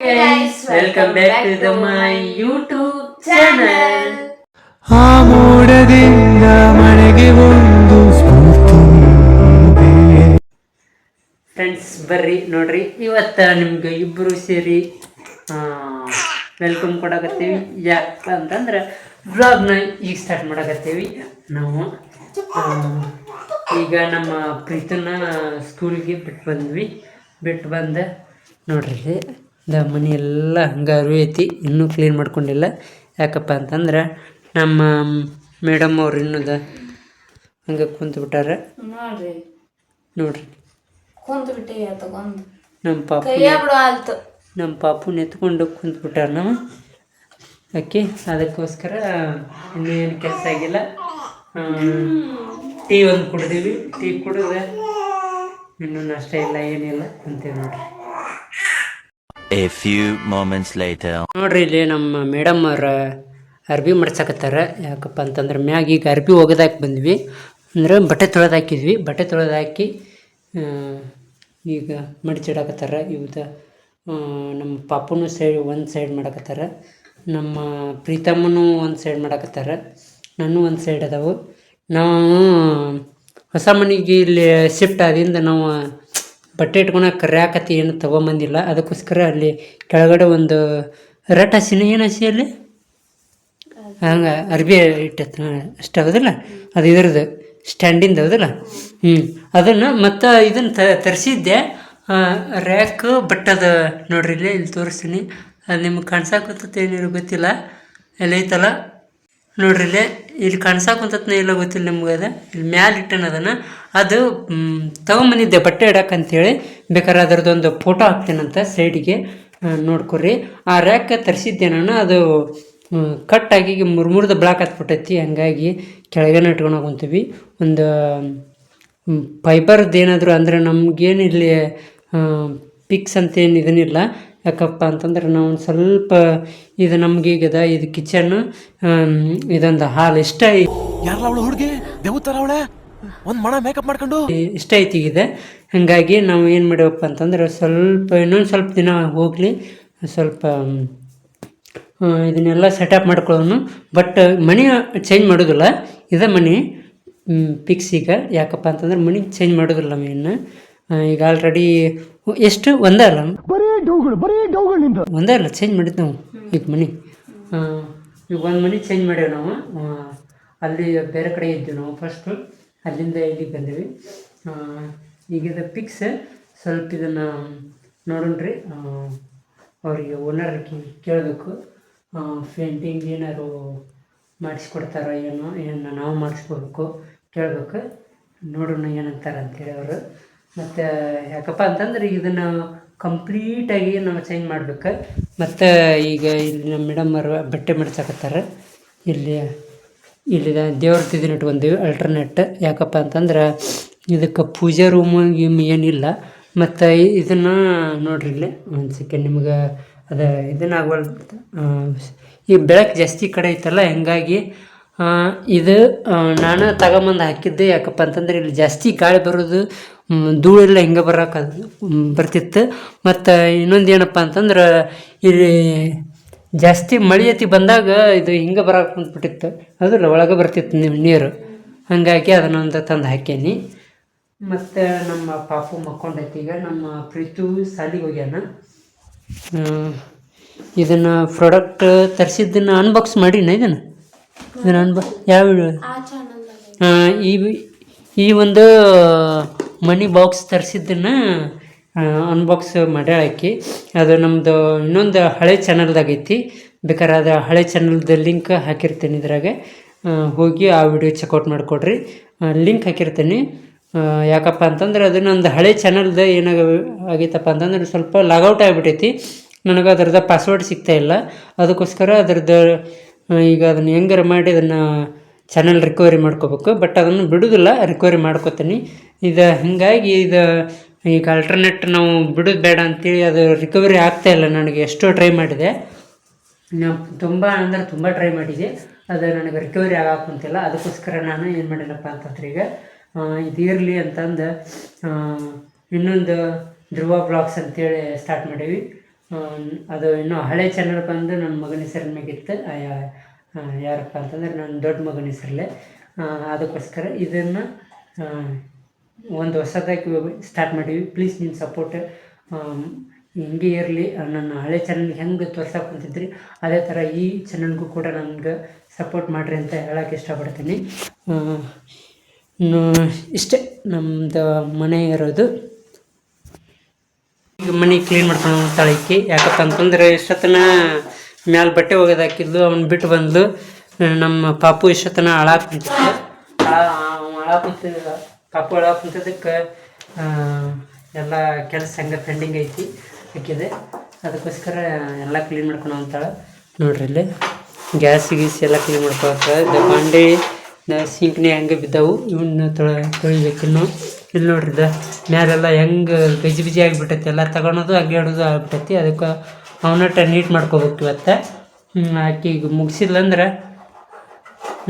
guys, welcome back my YouTube channel. ಆ ಮೋಡದಿಂದ ಮಳೆಗೆ ಒಂದು ಸ್ಫೂರ್ತಿ ಫ್ರೆಂಡ್ಸ್ ಬರ್ರಿ ನೋಡ್ರಿ ಇವತ್ತ ನಿಮ್ಗೆ ಇಬ್ರು ಸೇರಿ ವೆಲ್ಕಮ್ ಕೊಡಕತ್ತೀವಿ. ಯಾಕ ಅಂತಂದ್ರೆ ವ್ಲಾಗ್ನ ಈಗ ಸ್ಟಾರ್ಟ್ ಮಾಡಕತ್ತೀವಿ. ನಾವು ಈಗ ನಮ್ಮ ಪ್ರೀತನ ಸ್ಕೂಲ್ಗೆ ಬಿಟ್ಟು ಬಂದ್ವಿ. ಬಿಟ್ಟು ಬಂದ ನೋಡ್ರಿ. ದ ಮನೆ ಎಲ್ಲ ಹಂಗಾರು ಐತಿ ಇನ್ನೂ ಕ್ಲೀನ್ ಮಾಡ್ಕೊಂಡಿಲ್ಲ. ಯಾಕಪ್ಪ ಅಂತಂದ್ರೆ ನಮ್ಮ ಮೇಡಮ್ ಅವ್ರು ಇನ್ನೂ ಹಂಗೆ ಕುಂತು ಬಿಟ್ಟಾರ ನೋಡ್ರಿ. ನೋಡ್ರಿ. ಪಾಪು ಬಿಟ್ಟೆ ತಗೊಂಡ್. ನಮ್ಮ ಪಾಪು ನೆತ್ಕೊಂಡು ಕುಂತು ನಮ್ಮ ಪಾಪುನ ಎತ್ಕೊಂಡು ಕುಂತ್ಬಿಟ್ಟಾರ ನಾವು ಓಕೆ ಅದಕ್ಕೋಸ್ಕರ ಇನ್ನೇನು ಕೆಲಸ ಆಗಿಲ್ಲ. ಟೀ ಒಂದು ಕುಡ್ದೀವಿ. ಟೀ ಕುಡಿದ್ರೆ ಇನ್ನೂ ನಷ್ಟ ಇಲ್ಲ ಏನಿಲ್ಲ. ಕುಂತೀವಿ ನೋಡ್ರಿ. A ಫ್ಯೂ ಮೊಮೆಂಟ್ಸ್ ಲೈಟರ್ ನೋಡ್ರಿ, ಇಲ್ಲಿ ನಮ್ಮ ಮೇಡಮ್ ಅವ್ರ ಅರ್ಬಿ ಮಾಡ್ಸಕತ್ತಾರ. ಯಾಕಪ್ಪ ಅಂತಂದ್ರೆ, ಮ್ಯಾಗ ಈಗ ಅರ್ಬಿ ಹೋಗೋದಾಕ್ ಬಂದ್ವಿ. ಅಂದ್ರೆ ಬಟ್ಟೆ ತೊಳೆದು ಹಾಕಿದ್ವಿ ಬಟ್ಟೆ ತೊಳೆದು ಹಾಕಿ ಈಗ ಮಡಿಚಿಡಕತ್ತಾರ ಇವತ್ತು ನಮ್ಮ ಪಾಪನು ಸೈಡ್ ಒಂದು ಸೈಡ್ ಮಾಡಕತ್ತಾರ. ನಮ್ಮ ಪ್ರೀತಮ್ಮನು ಒಂದು ಸೈಡ್ ಮಾಡಕತ್ತಾರ. ನಾನು ಒಂದು ಸೈಡ್ ಅದಾವು. ನಾವು ಹೊಸ ಮನೆಗೆ ಇಲ್ಲಿ ಶಿಫ್ಟ್ ಆದಿಂದ ನಾವು ಬಟ್ಟೆ ಇಟ್ಕೊಳಕ್ಕೆ ಕರ್ಯಾಕತಿ ಏನು ತೊಗೊಂಬಂದಿಲ್ಲ. ಅದಕ್ಕೋಸ್ಕರ ಅಲ್ಲಿ ಕೆಳಗಡೆ ಒಂದು ರಟ್ ಹಸಿನ ಏನು ಹಸಿ ಅಲ್ಲಿ? ಹಂಗೆ ಅರ್ಬಿ ಇಟ್ಟೈತೆ ಅಷ್ಟು ಹೌದಲ್ಲ? ಅದು ಇದ್ರದ್ದು ಸ್ಟ್ಯಾಂಡಿಂದ ಹೌದಲ್ಲ? ಹ್ಞೂ ಅದನ್ನು ಮತ್ತು ಇದನ್ನು ತರಿಸಿದ್ದೆ. ರ್ಯಾಕ್ ಬಟ್ ಅದು ನೋಡ್ರಿ ಇಲ್ಲಿ ಇಲ್ಲಿ ತೋರಿಸ್ತೀನಿ. ಅದು ನಿಮ್ಗೆ ಏನು ಏನಿರೋ ಗೊತ್ತಿಲ್ಲ. ಎಲ್ಲ ಐತಲ್ಲ? ನೋಡ್ರಿ ಇಲ್ಲೇ ಇಲ್ಲಿ ಕಾಣ್ಸಾಕುಂತತ್ನ ಇಲ್ಲ ಗೊತ್ತಿಲ್ಲ ನಿಮ್ಗೆ ಅದ. ಇಲ್ಲಿ ಮ್ಯಾಲ ಇಟ್ಟನ ಅದನ್ನು. ಅದು ತಗೊಂಬಂದಿದ್ದೆ ಬಟ್ಟೆ ಇಡಕ್ಕೆ ಅಂತೇಳಿ. ಬೇಕಾದ್ರೆ ಅದರದ್ದೊಂದು ಫೋಟೋ ಹಾಕ್ತೇನಂತ ಸೈಡಿಗೆ ನೋಡ್ಕೊರಿ. ಆ ರ್ಯಾಕ್ ತರಿಸಿದ್ದೆ ನಾನು. ಅದು ಮ್, ಕಟ್ ಆಗಿ ಮುರ್ಮುರ್ದ ಬ್ಲಾಕ್ ಹತ್ಬಿಟ್ಟೈತಿ. ಹಂಗಾಗಿ ಕೆಳಗೇನೆ ಇಟ್ಕೊಂಡು ಹೋಗ್ತೀವಿ. ಒಂದು ಫೈಬರ್ದು ಏನಾದರೂ ಅಂದರೆ ನಮಗೇನು ಇಲ್ಲಿ ಪಿಕ್ಸ್ ಅಂತ ಏನು ಇದನ್ನಿಲ್ಲ. ಯಾಕಪ್ಪ ಅಂತಂದ್ರೆ ನಾವು ಒಂದು ಸ್ವಲ್ಪ ಇದು ನಮ್ಗೆ ಈಗದ ಇದು ಕಿಚನ್ ಇದೊಂದು ಹಾಲು ಇಷ್ಟ ಯಾರಲ್ಲ ಅವಳು ಹುಡುಗಿ? ದೇವತರ ಅವಳೆ? ಒಂದು ಮಣ ಮೇಕಪ್ ಮಾಡ್ಕೊಂಡು? ಇಷ್ಟ ಐತಿ ಇದೆ. ಹಾಗಾಗಿ ನಾವು ಏನು ಮಾಡ್ಯವಪ್ಪ ಅಂತಂದ್ರೆ ಸ್ವಲ್ಪ ಇನ್ನೊಂದು ಸ್ವಲ್ಪ ದಿನ ಹೋಗಲಿ. ಸ್ವಲ್ಪ ಇದನ್ನೆಲ್ಲ ಸೆಟಪ್ ಮಾಡ್ಕೊಳ್ಳೋನು. ಬಟ್ ಮನಿ ಚೇಂಜ್ ಮಾಡೋದಿಲ್ಲ. ಇದೆ ಮನಿ ಫಿಕ್ಸ್ ಈಗ. ಯಾಕಪ್ಪ ಅಂತಂದ್ರೆ ಮನಿ ಚೇಂಜ್ ಮಾಡೋದಿಲ್ಲ ಮೇನ್ ಇನ್ನು ಈಗ ಆಲ್ರೆಡಿ ಎಷ್ಟು? ಒಂದೇ ಅಲ್ಲ ಬರೀ ಡೌಗಳು ಬರೀ ಡೌಗಳು ನಿಂದು ಒಂದೇ ಅಲ್ಲ ಚೇಂಜ್ ಮಾಡಿದ್ದು ನಾವು. ಈಗ ಮನಿ. ಈಗ ಒಂದು ಮನಿ ಚೇಂಜ್ ಮಾಡ್ಯಾವ ನಾವು. ಅಲ್ಲಿ ಬೇರೆ ಕಡೆ ಇದ್ವಿ ನಾವು ಫಸ್ಟು ಅಲ್ಲಿಂದ ಇಲ್ಲಿಗೆ ಬಂದೀವಿ. ಈಗಿದ ಈಗ ಇದು ಪಿಕ್ಸ್ ಸ್ವಲ್ಪ ಇದನ್ನು ನೋಡೋಣ್ರಿ ಅವರಿಗೆ ಓನರ್ ಕೇಳಬೇಕು. ಪೇಂಟಿಂಗ್ ಏನಾರು ಮಾಡಿಸ್ಕೊಡ್ತಾರೋ ಏನೋ ಏನು ನಾವು ಮಾಡಿಸ್ಕೊಬೇಕು ಕೇಳಬೇಕು. ನೋಡೋಣ ಏನಂತಾರೆ ಅಂತೇಳಿ ಅವರು. ಮತ್ತು ಯಾಕಪ್ಪ ಅಂತಂದ್ರೆ ಇದನ್ನು ಕಂಪ್ಲೀಟಾಗಿ ನಾವು ಚೇಂಜ್ ಮಾಡ್ಬೇಕು. ಮತ್ತು ಈಗ ಇಲ್ಲಿ ನಮ್ಮ ಮೇಡಮ್ ಅವರು ಬಟ್ಟೆ ಮಡ್ಸಕತ್ತಾರ. ಇಲ್ಲಿ ಇಲ್ಲಿ ದೇವ್ರ ಇದನ್ನ ಇಟ್ಕೊಂಡೀವಿ ಅಲ್ಟರ್ನೇಟ್ ಯಾಕಪ್ಪ ಅಂತಂದ್ರೆ ಇದಕ್ಕೆ ಪೂಜೆ ರೂಮು ಗಿಮ್ ಏನಿಲ್ಲ. ಮತ್ತು ಇದನ್ನು ನೋಡ್ರಿ ಇಲ್ಲಿ ಒಂದು ಸೆಕೆಂಡ್ ನಿಮ್ಗೆ ಅದು ಇದನ್ನು ಆಗವಲ್ ಈ ಬೆಳಕು ಜಾಸ್ತಿ ಕಡೆ ಐತಲ್ಲ, ಹಂಗಾಗಿ ಇದು ನಾನು ತಗೊಂಬಂದು ಹಾಕಿದ್ದೆ. ಯಾಕಪ್ಪ ಅಂತಂದ್ರೆ ಇಲ್ಲಿ ಜಾಸ್ತಿ ಗಾಳಿ ಬರೋದು ಧೂಳೆಲ್ಲ ಹಿಂಗೆ ಬರಕ ಬರ್ತಿತ್ತು. ಮತ್ತು ಇನ್ನೊಂದು ಏನಪ್ಪ ಅಂತಂದ್ರೆ ಇಲ್ಲಿ ಜಾಸ್ತಿ ಮಳೆ ಅತಿ ಬಂದಾಗ ಇದು ಹಿಂಗೆ ಬರಕ್ಕೆ ಬಂದ್ಬಿಟ್ಟಿತ್ತು. ಅದ್ರ ಒಳಗೆ ಬರ್ತಿತ್ತು ನಿಮ್ಮ ನೀರು. ಹಾಗಾಗಿ ಅದನ್ನೊಂದು ತಂದು ಹಾಕೇನಿ ಮತ್ತು ನಮ್ಮ ಪಾಪು ಮಕ್ಕೊಂಡೈತಿ ಈಗ ನಮ್ಮ ಪ್ರೀತು ಸಾಲಿಗೆ ಹೋಗ್ಯಾನ. ಇದನ್ನು ಪ್ರಾಡಕ್ಟ್ ತರಿಸಿದ್ದನ್ನು ಅನ್ಬಾಕ್ಸ್ ಮಾಡಿನ ಇದನ್ನು? ಇದನ್ನು ಅನ್ಬಾಕ್ಸ್ ಯಾವ ಈ ಈ ಒಂದು ಮನಿ ಬಾಕ್ಸ್ ತರಿಸಿದ್ದನ್ನು ಅನ್ಬಾಕ್ಸ್ ಮಾಡ್ಯಾಳ ಆಕಿ. ಅದು ನಮ್ಮದು ಇನ್ನೊಂದು ಹಳೆ ಚಾನಲ್ದಾಗೈತಿ ಬೇಕಾದ್ರೆ ಅದು ಹಳೆ ಚಾನಲ್ದು ಲಿಂಕ್ ಹಾಕಿರ್ತೀನಿ ಇದ್ರಾಗ. ಹೋಗಿ ಆ ವಿಡಿಯೋ ಚೆಕ್ಔಟ್ ಮಾಡಿಕೊಡ್ರಿ. ಲಿಂಕ್ ಹಾಕಿರ್ತೀನಿ. ಯಾಕಪ್ಪ ಅಂತಂದ್ರೆ ಅದು ನಂದು ಹಳೆ ಚಾನಲ್ದು ಏನಾಗ ಆಗೈತಪ್ಪ ಅಂತಂದ್ರೆ ಸ್ವಲ್ಪ ಲಾಗೌಟ್ ಆಗಿಬಿಟ್ಟೈತಿ ನನಗೆ ಅದ್ರದ್ದು ಪಾಸ್ವರ್ಡ್ ಸಿಗ್ತಾ ಇಲ್ಲ. ಅದಕ್ಕೋಸ್ಕರ ಅದ್ರದ್ದು ಈಗ ಅದನ್ನು ಹೆಂಗಾರ ಮಾಡಿ ಅದನ್ನು ಚಾನಲ್ ರಿಕವರಿ ಮಾಡ್ಕೋಬೇಕು ಬಟ್ ಅದನ್ನು ಬಿಡೋದಿಲ್ಲ ರಿಕವರಿ ಮಾಡ್ಕೋತೀನಿ. ಇದು ಹೀಗಾಗಿ ಇದು ಈಗ ಅಲ್ಟರ್ನೇಟ್ ನಾವು ಬಿಡೋದು ಬೇಡ ಅಂತೇಳಿ ಅದು ರಿಕವರಿ ಆಗ್ತಾ ಇಲ್ಲ ನನಗೆ ಎಷ್ಟೋ ಟ್ರೈ ಮಾಡಿದೆ. ನಾವು ತುಂಬ ಅಂದರೆ ತುಂಬ ಟ್ರೈ ಮಾಡಿದೆ. ಅದು ನನಗೆ ರಿಕವರಿ ಆಗಾಕುಂತಿಲ್ಲ ಅದಕ್ಕೋಸ್ಕರ ನಾನು ಏನು ಮಾಡಿಲ್ಲಪ್ಪ ಅಂತಂದ್ರೆ ಈಗ ಇದು ಇರಲಿ ಅಂತಂದು ಇನ್ನೊಂದು ಧ್ರುವ ಬ್ಲಾಗ್ಸ್ ಅಂತೇಳಿ ಸ್ಟಾರ್ಟ್ ಮಾಡೀವಿ. ಅದು ಇನ್ನೂ ಹಳೆ ಚಾನಲ್ ಬಂದು ನನ್ನ ಮಗನ ಹೆಸರಿನ ಆ, ಯಾರಪ್ಪ ಅಂತಂದ್ರೆ ನನ್ನ ದೊಡ್ಡ ಮಗನ ಹೆಸರಲ್ಲೇ. ಅದಕ್ಕೋಸ್ಕರ ಇದನ್ನು ಒಂದು ಹೊಸದಾಗಿ ಸ್ಟಾರ್ಟ್ ಮಾಡೀವಿ ಪ್ಲೀಸ್ ನಿಮ್ಮ ಸಪೋರ್ಟ್ ಹಿಂಗೆ ಇರಲಿ. ನನ್ನ ಹಳೆ ಚಾನಲ್ ಹೆಂಗೆ ತೋರ್ಸಕ್ಕೆ ಕುಂತಿದ್ರಿ, ಅದೇ ಥರ ಈ ಚಾನಲ್ಗೂ ಕೂಡ ನನಗೆ ಸಪೋರ್ಟ್ ಮಾಡಿರಿ ಅಂತ ಹೇಳೋಕ್ಕೆ ಇಷ್ಟಪಡ್ತೀನಿ. ಇಷ್ಟೇ ನಮ್ಮದು ಮನೆ ಇರೋದು. ಈಗ ಮನೆ ಕ್ಲೀನ್ ಮಾಡ್ಕೊಂಡು ತಳಕ್ಕೆ ಯಾಕಪ್ಪ ಅಂತಂದ್ರೆ ಇಷ್ಟೊತ್ತನ ಮ್ಯಾಲೆ ಬಟ್ಟೆ ಒಗೆದು ಹಾಕಿದ್ಲು ಅವ್ನು ಬಿಟ್ಟು ಬಂದ್ಲು. ನಮ್ಮ ಪಾಪು ಇಷ್ಟತನ ಅಳಾಕ್ ಕುಂತಿದ್ದ ಅಳಾಕ್ ಕುಂತಿದ್ದ ಪಾಪು ಅಳಾಕ್ ಕುಂತಿದ್ದಕ್ಕೆ ಎಲ್ಲ ಕೆಲಸ ಹಂಗೆ ಪೆಂಡಿಂಗ್ ಐತಿ ಹಾಕಿದೆ ಅದಕ್ಕೋಸ್ಕರ ಎಲ್ಲ ಕ್ಲೀನ್ ಮಾಡ್ಕೊಂಡು ಅಂತಾಳೆ. ನೋಡ್ರಿ ಇಲ್ಲಿ. ಗ್ಯಾಸ್ ಗೀಸ್ ಎಲ್ಲ ಕ್ಲೀನ್ ಮಾಡ್ಕೊಳಕ್ಕೆ ಬಾಂಡೆ ಸಿಂಕ್ನೇ ಹೆಂಗೆ ಬಿದ್ದಾವು. ಇವನ್ನ ತೊಳಿಬೇಕು ತೊಳಿಬೇಕಿನ್ನು ಇಲ್ಲಿ ನೋಡ್ರಿ ಮ್ಯಾಲೆಲ್ಲ ಹೆಂಗೆ ಬಿಜಿ ಬಿಜಿ ಆಗಿಬಿಟ್ಟೈತಿ. ಎಲ್ಲ ತಗೊಳೋದು ಹಂಗೆ ಇಡೋದು ಆಗ್ಬಿಟ್ಟೈತಿ. ಅದಕ್ಕೆ ಅವನಟ್ಟ ನೀಟ್ ಮಾಡ್ಕೋಬೇಕು ಇವತ್ತು. ಆಕೆ ಈಗ ಮುಗಿಸಿದ್ಲಂದ್ರೆ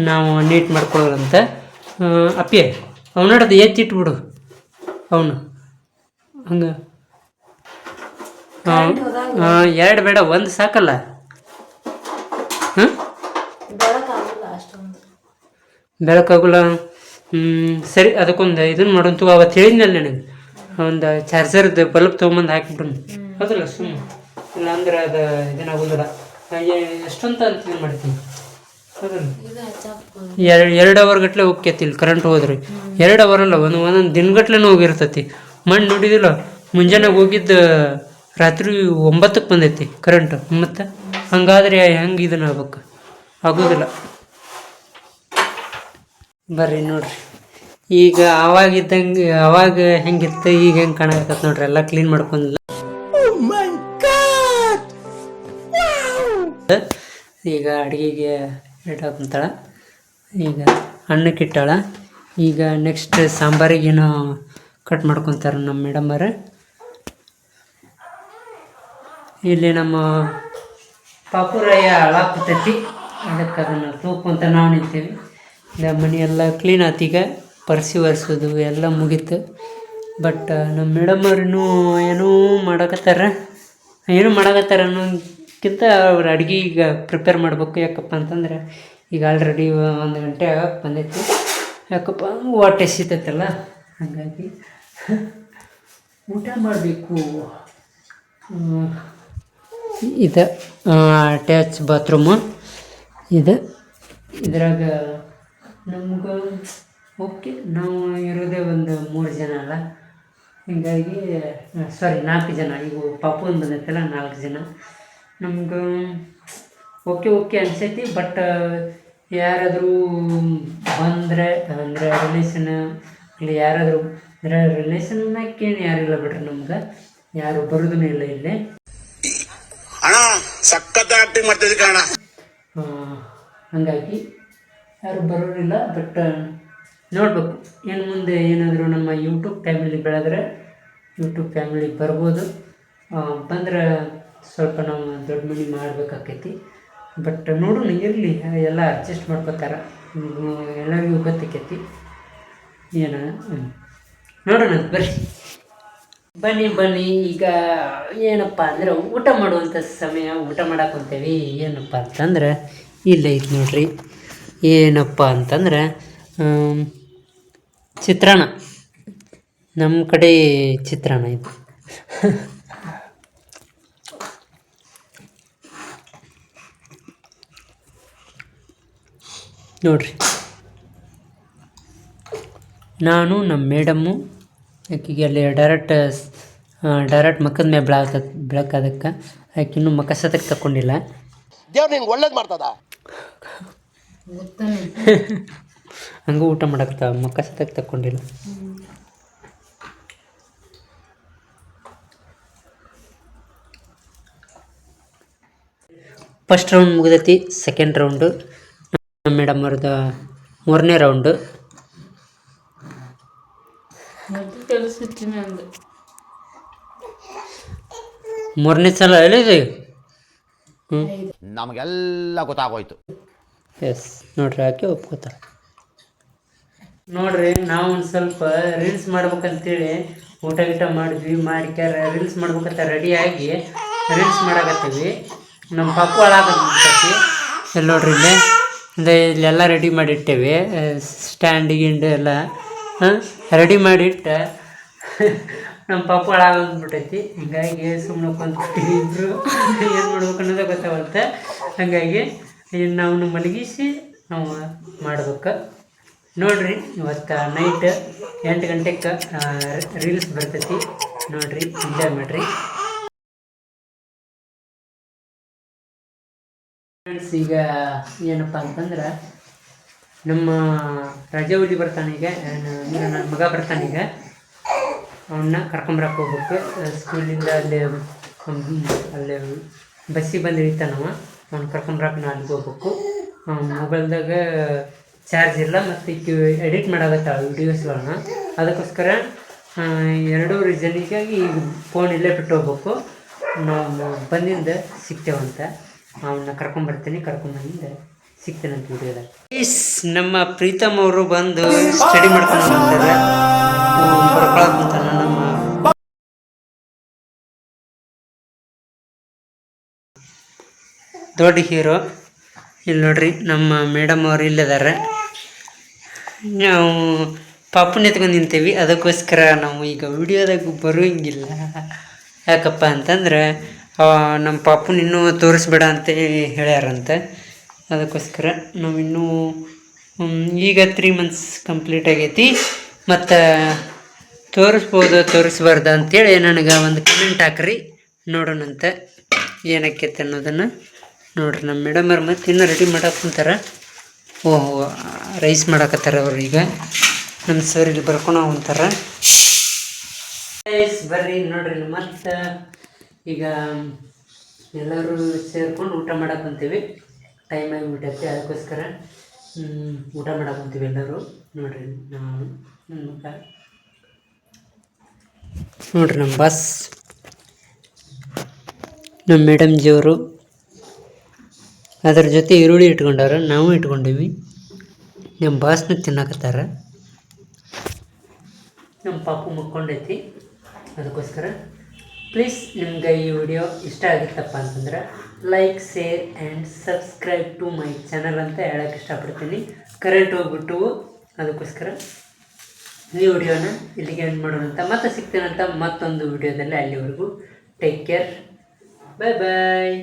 ನಾವು ನೀಟ್ ಮಾಡ್ಕೊಳ್ಳೋದಂತ ಅಪ್ಪಿ ಅವನಡ್ದು ಎತ್ತಿಟ್ಬಿಡು ಅವನು. ಹಂಗೆ. ಎರಡು ಬೇಡ ಒಂದು ಸಾಕಲ್ಲ. ಹಾಂ? ಬೆಳಕಾಗಲ್ಲ ಸರಿ ಅದಕ್ಕೊಂದು ಇದನ್ನು ಮಾಡೋಂತು ಅವತ್ತು ಹೇಳಿದ್ನಲ್ಲ ನನಗೆ. ಒಂದು ಚಾರ್ಜರ್ದು ಬಲ್ಬ್ ತೊಗೊಂಬಂದು ಹಾಕಿಬಿಟ್ಟು ಅದಲ್ಲ ಸುಮ್ಮನೆ ಇಲ್ಲ ಅಂದ್ರೆ ಅದು ಇದೇನಾಗೋದಿಲ್ಲ. ಎಷ್ಟಂತ ಅಂತ ಇದು ಮಾಡ್ತೀನಿ ಎರಡು ಎರಡು ಅವರ್ ಗಟ್ಲೆ ಹೋಗ್ತೈತಿ ಇಲ್ಲಿ ಕರೆಂಟ್ ಹೋದ್ರಿ. ಎರಡು ಅವರ್ ಅಲ್ಲ, ಒಂದು, ಒಂದೊಂದು ದಿನಗಟ್ಲೆನೂ ಹೋಗಿರ್ತೈತಿ. ಮಣ್ಣು ನೋಡಿದಿಲ್ಲ? ಮುಂಜಾನೆ ಹೋಗಿದ್ದು ರಾತ್ರಿ ಒಂಬತ್ತಕ್ಕೆ ಬಂದೈತಿ ಕರೆಂಟ್ ಮತ್ತು? ಹಂಗಾದ್ರೆ ಹೆಂಗೆ ಇದನ್ನ ಆಗ್ಬೇಕು? ಆಗೋದಿಲ್ಲ. ಬರ್ರಿ ನೋಡ್ರಿ. ಈಗ ಅವಾಗಿದ್ದಂಗೆ ಅವಾಗ ಹೆಂಗಿತ್ತು, ಈಗ ಹೆಂಗೆ ಕಾಣಕತ್ತ ನೋಡ್ರಿ. ಎಲ್ಲ ಕ್ಲೀನ್ ಮಾಡ್ಕೊಂಡಿಲ್ಲ ಈಗ ಅಡುಗೆಗೆ ಇಟ್ಟಾಕಂತಾಳ ಈಗ ಅನ್ನಕ್ಕೆ ಇಟ್ಟಾಳ. ಈಗ ನೆಕ್ಸ್ಟ್ ಸಾಂಬಾರಿಗೇನು ಕಟ್ ಮಾಡ್ಕೊತಾರೆ ನಮ್ಮ ಮೇಡಮರು ಇಲ್ಲಿ ನಮ್ಮ ಪಾಪುರಯ್ಯ ಹಾಳಾಗ್ತೈತಿ ಅದಕ್ಕೆ ಅದನ್ನು ತೂಕೊಂತ ನಾವು ನಿಂತೀವಿ. ಮನೆ ಎಲ್ಲ ಕ್ಲೀನ್ ಈಗ. ಪರ್ಸಿ ಒರೆಸೋದು ಎಲ್ಲ ಮುಗೀತು. ಬಟ್ ನಮ್ಮ ಮೇಡಮ್ ಅವ್ರೂ ಏನೂ ಮಾಡಕತ್ತಾರ? ಏನು ಮಾಡಕತ್ತಾರ ಅನ್ನೋಕ್ಕಿಂತ ಅವ್ರ ಅಡುಗೆ ಈಗ ಪ್ರಿಪೇರ್ ಮಾಡಬೇಕು. ಯಾಕಪ್ಪ ಅಂತಂದ್ರೆ ಈಗ ಆಲ್ರೆಡಿ ಒಂದು ಗಂಟೆ ಆಗಕ್ಕೆ ಬಂದೈತಿ. ಯಾಕಪ್ಪ? ಹೊಟ್ಟೆ ಸಿಗ್ತೈತಲ್ಲ ಹಾಗಾಗಿ ಊಟ ಮಾಡಬೇಕು. ಇದು ಅಟ್ಯಾಚ್ ಬಾತ್ರೂಮು ಇದು, ಇದ್ರಾಗ ನಮ್ಗೆ, ಓಕೆ, ನಾವು ಇರೋದೇ ಒಂದು ಮೂರು ಜನ ಅಲ್ಲ. ಹೀಗಾಗಿ ಸಾರಿ ನಾಲ್ಕು ಜನ. ಈಗ ಪಾಪು ಬಂದೈತಲ್ಲ, ನಾಲ್ಕು ಜನ. ನಮ್ಗೆ ಓಕೆ ಓಕೆ ಅನಿಸೈತಿ ಬಟ್ ಯಾರಾದರೂ ಬಂದರೆ ಅಂದರೆ ರಿಲೇಷನ್ ಇಲ್ಲಿ ಯಾರಾದರೂ ಅಂದರೆ ರಿಲೇಷನ್ನಕ್ಕೇನು ಯಾರಿಲ್ಲ ಬಿಡ್ರಿ ನಮ್ಗೆ. ಯಾರು ಬರೋದೂ ಇಲ್ಲ ಇಲ್ಲಿ. ಅಣ್ಣ ಸಖತ್ ಆಕ್ಟಿಂಗ್ ಮಾಡ್ತಿದ್ದೆ ಕಣ ಆ, ಹಾಗಾಗಿ ಯಾರು ಬರೋರಿಲ್ಲ ಬಟ್ ನೋಡ್ಬೇಕು. ಏನು ಮುಂದೆ ಏನಾದರೂ ನಮ್ಮ ಯೂಟ್ಯೂಬ್ ಫ್ಯಾಮಿಲಿ ಬೆಳೆದ್ರೆ ಯೂಟ್ಯೂಬ್ ಫ್ಯಾಮಿಲಿ ಬರ್ಬೋದು. ಬಂದ್ರೆ ಸ್ವಲ್ಪ ನಾವು ದೊಡ್ಡ ಮನೆ ಮಾಡಬೇಕಾಕೈತಿ. ಬಟ್ ನೋಡೋಣ, ಇರಲಿ, ಎಲ್ಲ ಅಡ್ಜಸ್ಟ್ ಮಾಡ್ಕೋತಾರ. ಎಲ್ಲರಿಗೂ ಗೊತ್ತೈತಿ ಏನ. ನೋಡೋಣ ಬರ್ರಿ. ಬನ್ನಿ ಬನ್ನಿ, ಈಗ ಏನಪ್ಪ ಅಂದ್ರೆ ಊಟ ಮಾಡುವಂಥ ಸಮಯ, ಊಟ ಮಾಡಕ್ಕೆ ಹೊಂತೇವಿ ಏನಪ್ಪ ಅಂತಂದ್ರೆ, ಇಲ್ಲೇ ಐತೆ ನೋಡ್ರಿ. ಏನಪ್ಪ ಅಂತಂದ್ರೆ ಚಿತ್ರಾನ್ನ. ನಮ್ಮ ಕಡೆ ಚಿತ್ರಾನ್ನ ಇದು. ನೋಡ್ರಿ. ನಾನು ನಮ್ಮ ಮೇಡಮ್ಮು ಆಕೆಗೆ ಅಲ್ಲಿ ಡೈರೆಕ್ಟ್ ಡೈರೆಕ್ಟ್ ಮಕ್ಕದ ಮೇಲೆ ಬೆಳಕ ಬೆಳಕು ಅದಕ್ಕೆ ಆಕೆ ಇನ್ನೂ ಮಕ್ಕ ಸತಕ್ಕೆ ತಕ್ಕೊಂಡಿಲ್ಲ. ದೇವ್ರು ನಿಂಗೆ ಒಳ್ಳೇದು ಮಾಡ್ತದ? ಹಂಗೂ ಊಟ ಮಾಡಕ್ತಾವ ಮಕ್ಕ ಸತಕ್ಕೆ ತಕ್ಕೊಂಡಿಲ್ಲ. ಫಸ್ಟ್ ರೌಂಡ್ ಮುಗಿದೈತಿ ಸೆಕೆಂಡ್ ರೌಂಡು ಮೇಡಮ್ ಅವ್ರದ್ದು ಮೂರನೇ ರೌಂಡು. ಮೂರನೇ ಸಲ ಹೇಳಿದ್ರಿ ನಮಗೆಲ್ಲ ಗೊತ್ತಾಗೋಯ್ತು. ಎಸ್ ನೋಡ್ರಿ ಆಕೆ ಒಪ್ಕೋತಾಳೆ ನೋಡ್ರಿ ನಾವು ಒಂದು ಸ್ವಲ್ಪ ರೀಲ್ಸ್ ಮಾಡ್ಬೇಕಂತೇಳಿ ಊಟ ಗೀಟ ಮಾಡಿದ್ವಿ ಮಾಡ್ಕ್ಯಾರ ರೀಲ್ಸ್ ಮಾಡ್ಬೇಕಂತ ರೆಡಿಯಾಗಿ ರೀಲ್ಸ್ ಮಾಡಕತ್ತೀವಿ. ನಮ್ಮ ಪಪ್ಪು ಒಳಗತ್ತೈತಿ ಎಲ್ಲ ನೋಡ್ರಿ ಇಲ್ಲೇ? ಇಲ್ಲೇ ಇಲ್ಲೆಲ್ಲ ರೆಡಿ ಮಾಡಿ ಇಟ್ಟೇವಿ ಸ್ಟ್ಯಾಂಡ್ ಗಿಂಡ್ ಎಲ್ಲ ರೆಡಿ ಮಾಡಿಟ್ಟು. ನಮ್ಮ ಪಾಪ ಹಾಳಾಗ್ಬಿಟ್ಟೈತಿ ಹಿಂಗಾಗಿ ಸುಮ್ಮನೆ ಕುಂತ್ಬಿಟ್ಟಿವಿ ಏನು ಮಾಡ್ಬೇಕು ಅನ್ನೋದು ಗೊತ್ತಾಗುತ್ತೆ ಹಾಗಾಗಿ ನಾವು ಮಲಗಿಸಿ ನಾವು ಮಾಡ್ಬೇಕು. ನೋಡಿರಿ, ಇವತ್ತು ನೈಟ್ ಎಂಟು ಗಂಟೆಗೆ ರೀಲ್ಸ್ ಬರ್ತೈತಿ. ನೋಡ್ರಿ ಎಂಜಾಯ್ ಮಾಡ್ರಿ. ಫ್ರೆಂಡ್ಸ್ ಈಗ ಏನಪ್ಪ ಅಂತಂದ್ರೆ, ನಮ್ಮ ರಜಾವಳಿ ಬರ್ತಾನೀಗ ಅಂದ್ರೆ ನನ್ನ ಮಗ ಬರ್ತಾನೀಗ ಅವನ್ನ ಕರ್ಕೊಂಬರಕ್ಕೆ ಹೋಗ್ಬೇಕು. ಸ್ಕೂಲಿಂದ ಅಲ್ಲಿ ಅಲ್ಲಿ ಬಸ್ಸಿಗೆ ಬಂದು ಇಳಿತಾನವ ಅವ್ನು ಕರ್ಕೊಂಬರಕ್ಕೆ ನಾ ಅಲ್ಲಿಗೆ ಹೋಗ್ಬೇಕು. ಮೊಬೈಲ್ದಾಗ ಚಾರ್ಜ್ ಇಲ್ಲ, ಮತ್ತು ಈಗ ಎಡಿಟ್ ಮಾಡಾಕತ್ತಾಳ ವೀಡಿಯೋಸ್ಗಳನ್ನ ಅದಕ್ಕೋಸ್ಕರ ಎರಡೂ ರೀಸನಿಗಾಗಿ ಈಗ ಫೋನ್ ಇಲ್ಲೇ ಬಿಟ್ಟು ಹೋಗ್ಬೇಕು. ನಾವು ಬಂದಿಂದ ಸಿಗ್ತೇವಂತ. ಅವನ್ನ ಕರ್ಕೊಂಬರ್ತೀನಿ ಕರ್ಕೊಂಬಂದಿಂದ ಸಿಗ್ತೇನಂತ ಅಂತ ಇಸ್ ನಮ್ಮ ಪ್ರೀತಮ್ ಅವರು ಬಂದು ಸ್ಟಡಿ ಮಾಡ್ಕೊಂಡು ನಮ್ಮ ದೊಡ್ಡ ಹೀರೋ ಇಲ್ಲಿ ನೋಡ್ರಿ, ನಮ್ಮ ಮೇಡಮ್ ಅವರು ಇಲ್ಲದಾರೆ ನಾವು ಪಾಪುನ ಎತ್ಕೊಂಡು ನಿಂತೀವಿ. ಅದಕ್ಕೋಸ್ಕರ ನಾವು ಈಗ ವಿಡಿಯೋದಾಗ ಬರೋಂಗಿಲ್ಲ ಯಾಕಪ್ಪ ಅಂತಂದ್ರೆ ನಮ್ಮ ಪಾಪುನ ಇನ್ನೂ ತೋರಿಸ್ಬೇಡ ಅಂತ ಹೇಳ್ಯಾರಂತೆ. ಅದಕ್ಕೋಸ್ಕರ ನಾವು ಇನ್ನೂ ಈಗ ತ್ರೀ ಮಂತ್ಸ್ ಕಂಪ್ಲೀಟ್ ಆಗೈತಿ. ಮತ್ತು ತೋರಿಸ್ಬೋದು, ತೋರಿಸ್ಬಾರ್ದು ಅಂತೇಳಿ ನನಗೆ ಒಂದು ಕಮೆಂಟ್ ಹಾಕ್ರಿ. ನೋಡೋಣಂತೆ ಏನಕ್ಕೈತೆ ಅನ್ನೋದನ್ನು. ನೋಡ್ರಿ ನಮ್ಮ ಮೇಡಮ್ ಅವ್ರು ಮತ್ತೆ ಇನ್ನೂ ರೆಡಿ ಮಾಡಕ್ಕೆ ಕುಂತಾರ ರೈಸ್ ಮಾಡಕತ್ತಾರ ಅವರು ಈಗ. ನಮ್ಮ ಸರ್ ಇಲ್ಲಿ ಬರ್ಕೊಂಡು ಹೋಗ್ತಾರೆ ರೈಸ್ ಬರ್ರಿ ನೋಡ್ರಿ ಮತ್ತೆ ಈಗ, ಎಲ್ಲರೂ ಸೇರ್ಕೊಂಡು ಊಟ ಮಾಡಕ್ಕೆ ಬಂತೀವಿ. ಟೈಮ್ ಆಗಿಬಿಟ್ಟೈತೆ, ಅದಕ್ಕೋಸ್ಕರ ಊಟ ಮಾಡಕ್ಕೆ ಬಂತೀವಿ ಎಲ್ಲರೂ. ನೋಡ್ರಿ, ನಾನು ನನ್ನ ಮಗ. ನೋಡ್ರಿ ನಮ್ಮ ಬಸ್ ನಮ್ಮ ಮೇಡಮ್ ಜಿಯವರು ಅದರ ಜೊತೆ ಈರುಳ್ಳಿ ಇಟ್ಕೊಂಡಾರ ನಾವು ಇಟ್ಕೊಂಡೀವಿ. ನಮ್ಮ ಬಾಸ್ನ ತಿನ್ನಕತ್ತಾರ. ನಮ್ಮ ಪಾಪು ಮಕ್ಕೊಂಡೈತಿ, ಅದಕ್ಕೋಸ್ಕರ. ಪ್ಲೀಸ್ ನಿಮ್ಗೆ ಈ ವಿಡಿಯೋ ಇಷ್ಟ ಆಗಿತ್ತಪ್ಪ ಅಂತಂದ್ರೆ like, share and subscribe to my channel ಅಂತ ಹೇಳೋಕ್ಕೆ ಇಷ್ಟಪಡ್ತೀನಿ. ಕರೆಂಟ್ ಹೋಗ್ಬಿಟ್ಟು ಅದಕ್ಕೋಸ್ಕರ ಈ ವಿಡಿಯೋನ ಇಲ್ಲಿಗೆ ಎಂಡ್ ಮಾಡೋಣ ಅಂತ ಮತ್ತೆ ಸಿಗ್ತೇನಂತ ಮತ್ತೊಂದು ವಿಡಿಯೋದಲ್ಲಿ ಅಲ್ಲಿವರೆಗೂ. ಟೇಕ್ ಕೇರ್ ಬಾಯ್ ಬಾಯ್